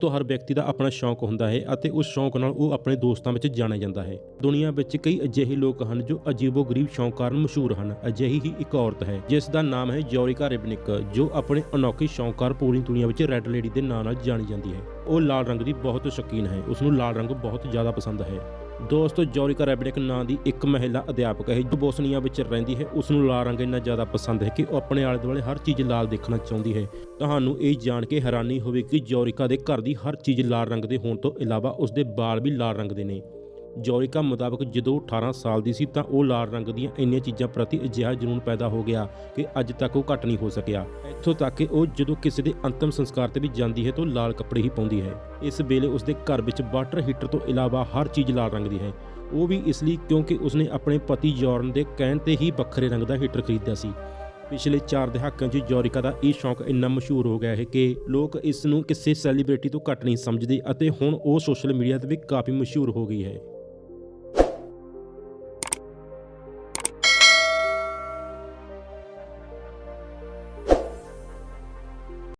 ਤੋਂ ਹਰ ਵਿਅਕਤੀ ਦਾ ਆਪਣਾ ਸ਼ੌਂਕ ਹੁੰਦਾ ਹੈ ਅਤੇ ਉਸ ਸ਼ੌਂਕ ਨਾਲ ਉਹ ਆਪਣੇ ਦੋਸਤਾਂ ਵਿੱਚ ਜਾਣਿਆ ਜਾਂਦਾ ਹੈ। ਦੁਨੀਆ ਵਿੱਚ ਕਈ ਅਜਿਹੇ ਲੋਕ ਹਨ ਜੋ ਅਜੀਬੋ-ਗਰੀਬ ਸ਼ੌਂਕ ਕਾਰਨ ਮਸ਼ਹੂਰ ਹਨ। ਅਜਿਹੀ ਹੀ ਇੱਕ ਔਰਤ ਹੈ, ਜਿਸ ਦਾ ਨਾਮ ਹੈ ਜੋਰਿਕਾ ਰਿਬਨਿਕ, ਜੋ ਆਪਣੇ ਅਨੋਖੇ ਸ਼ੌਂਕ ਪੂਰੀ ਦੁਨੀਆ ਵਿੱਚ ਰੈੱਡ ਲੇਡੀ ਦੇ ਨਾਂ ਨਾਲ ਜਾਣੀ ਜਾਂਦੀ ਹੈ। ਉਹ ਲਾਲ ਰੰਗ ਦੀ ਬਹੁਤ ਸ਼ੌਕੀਨ ਹੈ। ਉਸ ਨੂੰ ਲਾਲ ਰੰਗ ਬਹੁਤ ਜ਼ਿਆਦਾ ਪਸੰਦ ਹੈ। ਦੋਸਤੋ ਜੋਰਿਕਾ ਰੈਬਨਿਕ ਨਾਂ ਦੀ ਇੱਕ ਮਹਿਲਾ ਅਧਿਆਪਕ ਹੈ। ਜੋ ਬੋਸਨੀਆ ਵਿੱਚ ਰਹਿੰਦੀ ਹੈ ਉਸ ਨੂੰ ਲਾਲ ਰੰਗ ਇੰਨਾ ਜ਼ਿਆਦਾ ਪਸੰਦ ਹੈ ਕਿ ਉਹ ਆਪਣੇ ਆਲੇ ਦੁਆਲੇ ਹਰ ਚੀਜ਼ ਲਾਲ ਦੇਖਣਾ ਚਾਹੁੰਦੀ ਹੈ। ਤੁਹਾਨੂੰ ਇਹ ਜਾਣ ਕੇ ਹੈਰਾਨੀ ਹੋਵੇਗੀ ਕਿ ਜੋਰਿਕਾ ਦੇ ਘਰ ਦੀ ਹਰ ਚੀਜ਼ ਲਾਲ ਰੰਗ ਦੇ ਹੋਣ ਤੋਂ ਇਲਾਵਾ ਉਸ ਦੇ ਵਾਲ ਵੀ ਲਾਲ ਰੰਗ ਦੇ ਨੇ। ਜੋਰਿਕਾ ਮੁਤਾਬਕ ਜਦੋਂ 18 ਸਾਲ ਦੀ ਸੀ ਤਾਂ ਉਹ ਲਾਲ ਰੰਗ ਦੀਆਂ ਇੰਨੀਆਂ ਚੀਜ਼ਾਂ ਪ੍ਰਤੀ ਅਜਿਹਾ ਜਨੂਨ ਪੈਦਾ ਹੋ ਗਿਆ ਕਿ ਅੱਜ ਤੱਕ ਉਹ ਘੱਟ ਨਹੀਂ ਹੋ ਸਕਿਆ। ਇੱਥੋਂ ਤੱਕ ਕਿ ਉਹ ਜਦੋਂ ਕਿਸੇ ਦੇ ਅੰਤਮ ਸੰਸਕਾਰ ਤੇ ਵੀ ਜਾਂਦੀ ਹੈ ਤਾਂ ਉਹ ਲਾਲ ਕੱਪੜੇ ਹੀ ਪਾਉਂਦੀ ਹੈ। ਇਸ ਵੇਲੇ ਉਸ ਦੇ ਘਰ ਵਿੱਚ ਵਾਟਰ ਹੀਟਰ ਤੋਂ ਇਲਾਵਾ ਹਰ ਚੀਜ਼ ਲਾਲ ਰੰਗ ਦੀ ਹੈ। ਉਹ ਵੀ ਇਸ ਲਈ ਕਿਉਂਕਿ ਉਸਨੇ ਆਪਣੇ ਪਤੀ ਯੋਰਨ ਦੇ ਕਹਿਣ ਤੇ ਹੀ ਵੱਖਰੇ ਰੰਗ ਦਾ ਹੀਟਰ ਖਰੀਦਿਆ ਸੀ। ਪਿਛਲੇ 4 ਦਹਾਕਿਆਂ 'ਚ ਜੋਰਿਕਾ ਦਾ ਇਹ ਸ਼ੌਂਕ ਇੰਨਾ ਮਸ਼ਹੂਰ ਹੋ ਗਿਆ ਹੈ ਕਿ ਲੋਕ ਇਸ ਨੂੰ ਕਿਸੇ ਸੈਲੀਬ੍ਰਿਟੀ ਤੋਂ ਘੱਟ ਨਹੀਂ ਸਮਝਦੇ ਅਤੇ ਹੁਣ ਉਹ ਸੋਸ਼ਲ ਮੀਡੀਆ ਤੇ ਵੀ ਕਾਫੀ ਮਸ਼ਹੂਰ ਹੋ ਗਈ ਹੈ।